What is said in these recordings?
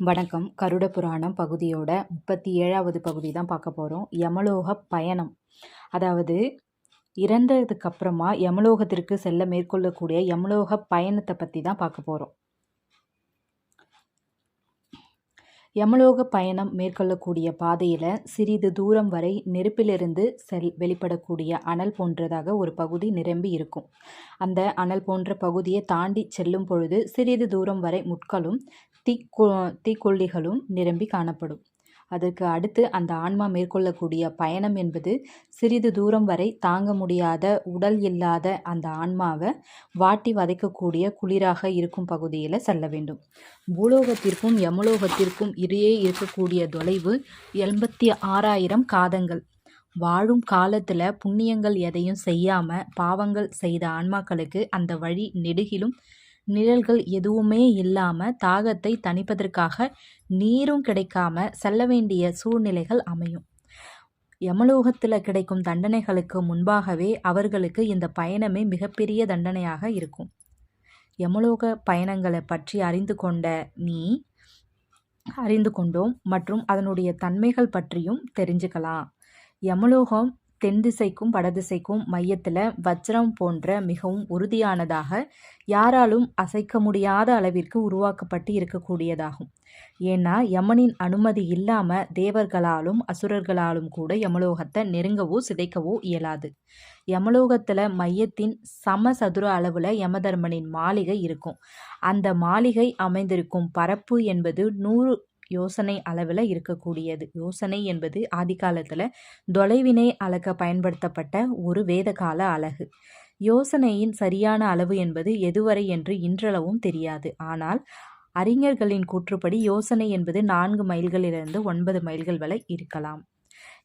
வணக்கம். கருட புராணம் பகுதியோட முப்பத்தி ஏழாவது பகுதி தான் பார்க்க போகிறோம் யமலோக பயணம். அதாவது இறந்ததுக்கப்புறமா யமலோகத்திற்கு செல்ல மேற்கொள்ளக்கூடிய யமலோக பயணத்தை பற்றி தான் பார்க்க போகிறோம் யமலோக பயணம் மேற்கொள்ளக்கூடிய பாதையில் சிறிது தூரம் வரை நெருப்பிலிருந்து செல் வெளிப்படக்கூடிய அனல் போன்றதாக ஒரு பகுதி நிரம்பி இருக்கும். அந்த அனல் போன்ற பகுதியை தாண்டி செல்லும் பொழுது சிறிது தூரம் வரை முட்களும் தீக்கொ தீக்கொல்லிகளும் நிரம்பி காணப்படும். அதற்கு அடுத்து அந்த ஆன்மா மேற்கொள்ளக்கூடிய பயணம் என்பது சிறிது தூரம் வரை தாங்க முடியாத உடல் இல்லாத அந்த ஆன்மாவை வாட்டி வதைக்கக்கூடிய குளிராக இருக்கும் பகுதியில் செல்ல வேண்டும். பூலோகத்திற்கும் யமலோகத்திற்கும் இடையே இருக்கக்கூடிய தொலைவு எண்பத்தி ஆறாயிரம் காதங்கள். வாழும் காலத்தில் புண்ணியங்கள் எதையும் செய்யாமல் பாவங்கள் செய்த ஆன்மாக்களுக்கு அந்த வழி நெடுகிலும் நிழல்கள் எதுவுமே இல்லாமல் தாகத்தை தணிப்பதற்காக நீரும் கிடைக்காம செல்ல வேண்டிய சூழ்நிலைகள் அமையும். யமலோகத்தில் கிடைக்கும் தண்டனைகளுக்கு முன்பாகவே அவர்களுக்கு இந்த பயணமே மிகப்பெரிய தண்டனையாக இருக்கும். யமலோக பயணங்களை பற்றி அறிந்து கொண்ட நீ அறிந்து கொண்டோம் மற்றும் அதனுடைய தன்மைகள் பற்றியும் தெரிஞ்சுக்கலாம். யமலோகம் தென் திசைக்கும் வடதிசைக்கும் மையத்தில் வஜ்ரம் போன்ற மிகவும் உறுதியானதாக யாராலும் அசைக்க முடியாத அளவிற்கு உருவாக்கப்பட்டு இருக்கக்கூடியதாகும். ஏன்னா யமனின் அனுமதி இல்லாமல் தேவர்களாலும் அசுரர்களாலும் கூட யமலோகத்தை நெருங்கவோ சிதைக்கவோ இயலாது. யமலோகத்தில் மையத்தின் சம சதுர அளவில் யமதர்மனின் மாளிகை இருக்கும். அந்த மாளிகை அமைந்திருக்கும் பரப்பு என்பது நூறு யோசனை அளவில் இருக்கக்கூடியது. யோசனை என்பது ஆதிகாலத்தில் தொலைவினை அளக்க பயன்படுத்தப்பட்ட ஒரு வேதகால அலகு யோசனையின் சரியான அளவு என்பது எதுவரை என்று இன்றளவும் தெரியாது. ஆனால் அறிஞர்களின் கூற்றுப்படி யோசனை என்பது நான்கு மைல்களிலிருந்து ஒன்பது மைல்கள் வரை இருக்கலாம்.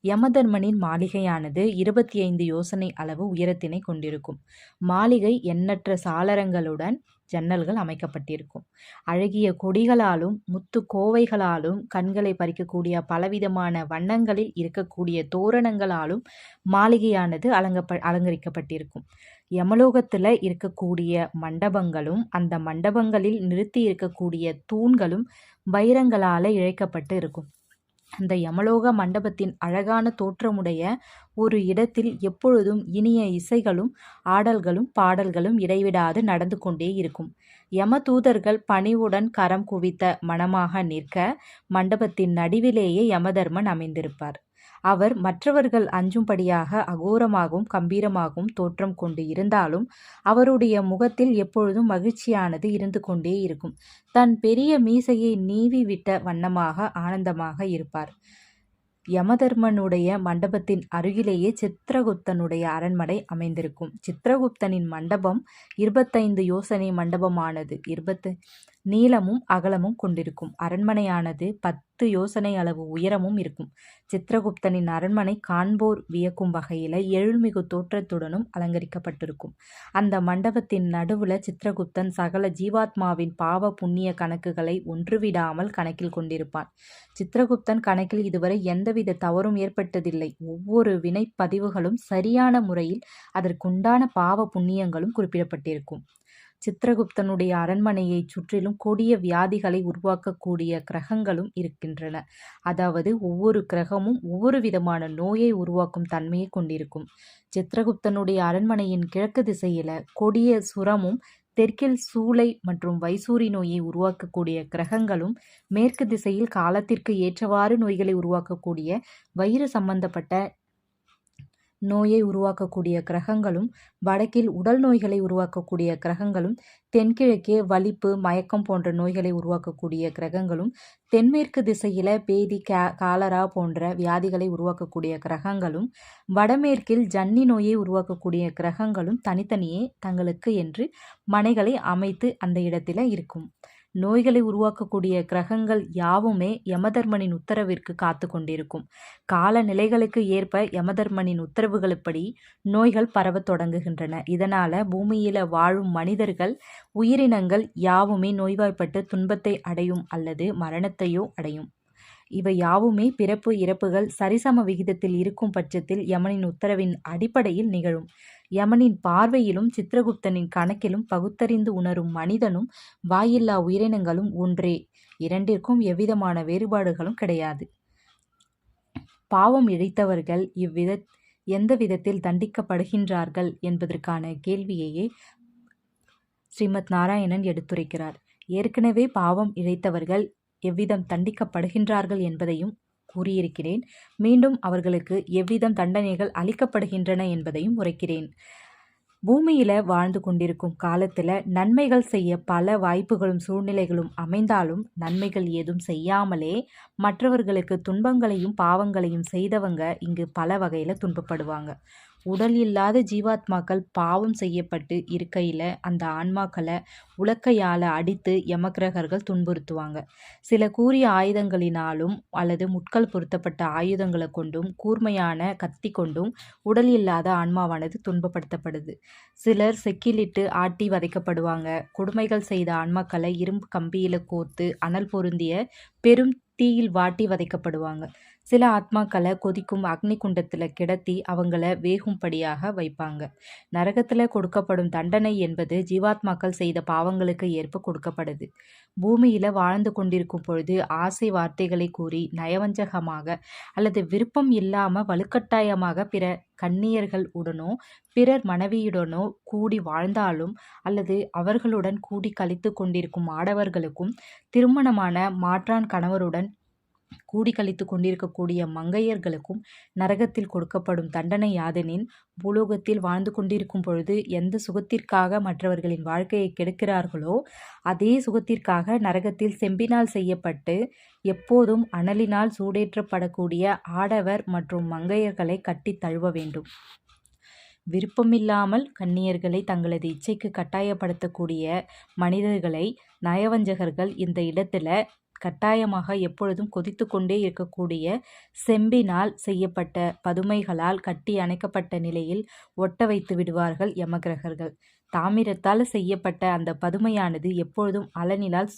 யமதர்மனின் மாளிகையானது இருபத்தி ஐந்து யோசனை அளவு உயரத்தினை கொண்டிருக்கும். மாளிகை எண்ணற்ற சாளரங்களுடன் ஜன்னல்கள் அமைக்கப்பட்டிருக்கும். அழகிய கொடிகளாலும் முத்து கோவைகளாலும் கண்களை பறிக்கக்கூடிய பலவிதமான வண்ணங்களில் இருக்கக்கூடிய தோரணங்களாலும் மாளிகையானது அலங்கப்ப அலங்கரிக்கப்பட்டிருக்கும். யமலோகத்தில் இருக்கக்கூடிய மண்டபங்களும் அந்த மண்டபங்களில் நிறுத்தி இருக்கக்கூடிய தூண்களும் வைரங்களால் இழைக்கப்பட்டு இருக்கும். அந்த யமலோக மண்டபத்தின் அழகான தோற்றமுடைய ஒரு இடத்தில் எப்பொழுதும் இனிய இசைகளும் ஆடல்களும் பாடல்களும் இடைவிடாது நடந்து கொண்டே இருக்கும். யம தூதர்கள் பணிவுடன் கரம் குவித்த மனமாக நிற்க மண்டபத்தின் நடுவிலேயே யமதர்மன் அமைந்திருப்பார். அவர் மற்றவர்கள் அஞ்சும்படியாக அகோரமாகவும் கம்பீரமாகவும் தோற்றம் கொண்டு இருந்தாலும் அவருடைய முகத்தில் எப்பொழுதும் மகிழ்ச்சியானது இருந்து கொண்டே இருக்கும். தன் பெரிய மீசையை நீவி விட்ட வண்ணமாக ஆனந்தமாக இருப்பார். யமதர்மனுடைய மண்டபத்தின் அருகிலேயே சித்திரகுப்தனுடைய அரண்மனை அமைந்திருக்கும். சித்திரகுப்தனின் மண்டபம் இருபத்தைந்து யோசனை மண்டபமானது. இருபத்து நீளமும் அகலமும் கொண்டிருக்கும். அரண்மனையானது பத்து யோசனை அளவு உயரமும் இருக்கும். சித்திரகுப்தனின் அரண்மனை காண்போர் வியக்கும் வகையில் எழுமிகு தோற்றத்துடனும் அலங்கரிக்கப்பட்டிருக்கும். அந்த மண்டபத்தின் நடுவில் சித்திரகுப்தன் சகல ஜீவாத்மாவின் பாவ புண்ணிய கணக்குகளை ஒன்றுவிடாமல் கணக்கில் கொண்டிருப்பான். சித்திரகுப்தன் கணக்கில் இதுவரை எந்தவித தவறும் ஏற்பட்டதில்லை. ஒவ்வொரு வினைப்பதிவுகளும் சரியான முறையில் அதற்குண்டான பாவ புண்ணியங்களும் குறிப்பிடப்பட்டிருக்கும். சித்திரகுப்தனுடைய அரண்மனையை சுற்றிலும் கொடிய வியாதிகளை உருவாக்கக்கூடிய கிரகங்களும் இருக்கின்றன. அதாவது ஒவ்வொரு கிரகமும் ஒவ்வொரு விதமான நோயை உருவாக்கும் தன்மையை கொண்டிருக்கும். சித்திரகுப்தனுடைய அரண்மனையின் கிழக்கு திசையில கொடிய சுரமும் தெற்கில் சூளை மற்றும் வைசூரி நோயை உருவாக்கக்கூடிய கிரகங்களும் மேற்கு திசையில் காலத்திற்கு ஏற்றவாறு நோய்களை உருவாக்கக்கூடிய வயிறு சம்பந்தப்பட்ட நோயை உருவாக்கக்கூடிய கிரகங்களும் வடக்கில் உடல் நோய்களை உருவாக்கக்கூடிய கிரகங்களும் தென்கிழக்கே வலிப்பு மயக்கம் போன்ற நோய்களை உருவாக்கக்கூடிய கிரகங்களும் தென்மேற்கு திசையில் பேதி கே காலரா போன்ற வியாதிகளை உருவாக்கக்கூடிய கிரகங்களும் வடமேற்கில் ஜன்னி நோயை உருவாக்கக்கூடிய கிரகங்களும் தனித்தனியே தங்களுக்கு என்று மனைகளை அமைத்து அந்த இடத்துல இருக்கும். நோய்களை உருவாக்கக்கூடிய கிரகங்கள் யாவுமே யமதர்மனின் உத்தரவிற்கு காத்து கொண்டிருக்கும். காலநிலைகளுக்கு ஏற்ப யமதர்மனின் உத்தரவுகளுப்படி நோய்கள் பரவத் தொடங்குகின்றன. இதனால் பூமியில் வாழும் மனிதர்கள் உயிரினங்கள் யாவுமே நோய்வாய்ப்பட்டு துன்பத்தை அடையும் அல்லது மரணத்தையோ அடையும். இவை யாவுமே பிறப்பு இறப்புகள் சரிசம விகிதத்தில் இருக்கும் பட்சத்தில் யமனின் உத்தரவின் அடிப்படையில் நிகழும். யமனின் பார்வையிலும் சித்திரகுப்தனின் கணக்கிலும் பகுத்தறிந்து உணரும் மனிதனும் வாயில்லா உயிரினங்களும் ஒன்றே. இரண்டிற்கும் எவ்விதமான வேறுபாடுகளும் கிடையாது. பாவம் இழைத்தவர்கள் இவ்வித எந்த விதத்தில் தண்டிக்கப்படுகின்றார்கள் என்பதற்கான கேள்வியையே ஸ்ரீமத் நாராயணன் எடுத்துரைக்கிறார். ஏற்கனவே பாவம் இழைத்தவர்கள் எவ்விதம் தண்டிக்கப்படுகின்றார்கள் என்பதையும் கூறியிருக்கிறேன். மீண்டும் அவர்களுக்கு எவ்விதம் தண்டனைகள் அளிக்கப்படுகின்றன என்பதையும் உரைக்கிறேன். பூமியில வாழ்ந்து கொண்டிருக்கும் காலத்துல நன்மைகள் செய்ய பல வாய்ப்புகளும் சூழ்நிலைகளும் அமைந்தாலும் நன்மைகள் ஏதும் செய்யாமலே மற்றவர்களுக்கு துன்பங்களையும் பாவங்களையும் செய்தவங்க இங்கு பல வகையில் துன்பப்படுவாங்க. உடல் இல்லாத ஜீவாத்மாக்கள் பாவம் செய்யப்பட்டு இருக்கையில் அந்த ஆன்மாக்களை உலக்கையால் அடித்து யமக்கிரகர்கள் துன்புறுத்துவாங்க. சில கூறிய ஆயுதங்களினாலும் அல்லது முட்கள் பொருத்தப்பட்ட ஆயுதங்களை கொண்டும் கூர்மையான கத்தி கொண்டும் உடல் இல்லாத ஆன்மாவானது துன்பப்படுத்தப்படுது. சிலர் செக்கிலிட்டு ஆட்டி வதைக்கப்படுவாங்க. கொடுமைகள் செய்த ஆன்மாக்களை இரும்பு கம்பியில் கோர்த்து அனல் பொருந்திய பெரும் தீயில் வாட்டி வதைக்கப்படுவாங்க. சில ஆத்மாக்களை கொதிக்கும் அக்னி குண்டத்தில் கிடத்தி அவங்கள வேகும்படியாக வைப்பாங்க. நரகத்தில் கொடுக்கப்படும் தண்டனை என்பது ஜீவாத்மாக்கள் செய்த பாவங்களுக்கு ஏற்ப கொடுக்கப்படுது. பூமியில் வாழ்ந்து கொண்டிருக்கும் பொழுது ஆசை வார்த்தைகளை கூறி நயவஞ்சகமாக அல்லது விருப்பம் இல்லாமல் வலுக்கட்டாயமாக பிற கன்னியர்கள் உடனோ பிறர் மனைவியுடனோ கூடி வாழ்ந்தாலும் அல்லது அவர்களுடன் கூடி கழித்து கொண்டிருக்கும் ஆடவர்களுக்கும் திருமணமான மாற்றான் கணவருடன் கூடி கழித்து கொண்டிருக்கக்கூடிய மங்கையர்களுக்கும் நரகத்தில் கொடுக்கப்படும் தண்டனை யாதெனின் பூலோகத்தில் வாழ்ந்து கொண்டிருக்கும் பொழுது எந்த சுகத்திற்காக மற்றவர்களின் வாழ்க்கையை கெடுக்கிறார்களோ அதே சுகத்திற்காக நரகத்தில் செம்பினால் செய்யப்பட்டு எப்போதும் அனலினால் சூடேற்றப்படக்கூடிய ஆடவர் மற்றும் மங்கையர்களை கட்டி தழுவ வேண்டும். விருப்பமில்லாமல் கன்னியர்களை தங்களது இச்சைக்கு கட்டாயப்படுத்தக்கூடிய மனிதர்களை நயவஞ்சகர்கள் இந்த இடத்துல கட்டாயமாக எப்பொழுதும் கொதித்து கொண்டே இருக்கக்கூடிய செம்பினால் செய்யப்பட்ட பதுமைகளால் கட்டி அணைக்கப்பட்ட நிலையில் ஒட்ட வைத்து விடுவார்கள் யமகிரகர்கள். தாமிரத்தால் செய்யப்பட்ட அந்த பதுமையானது எப்பொழுதும் அலனினால்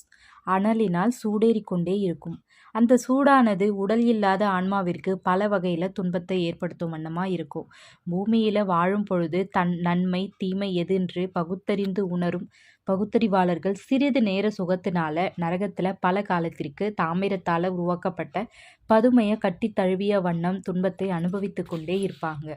அனலினால் சூடேறி கொண்டே இருக்கும். அந்த சூடானது உடல் இல்லாத ஆன்மாவிற்கு பல வகையில் துன்பத்தை ஏற்படுத்தும் வண்ணமாக இருக்கும். பூமியில் வாழும் பொழுது தன் நன்மை தீமை எது என்று பகுத்தறிந்து உணரும் பகுத்தறிவாளர்கள் சிறிது நேர சுகத்தினால நரகத்தில் பல காலத்திற்கு தாமிரத்தால் உருவாக்கப்பட்ட பதுமையை கட்டி தழுவிய வண்ணம் துன்பத்தை அனுபவித்து கொண்டே இருப்பாங்க.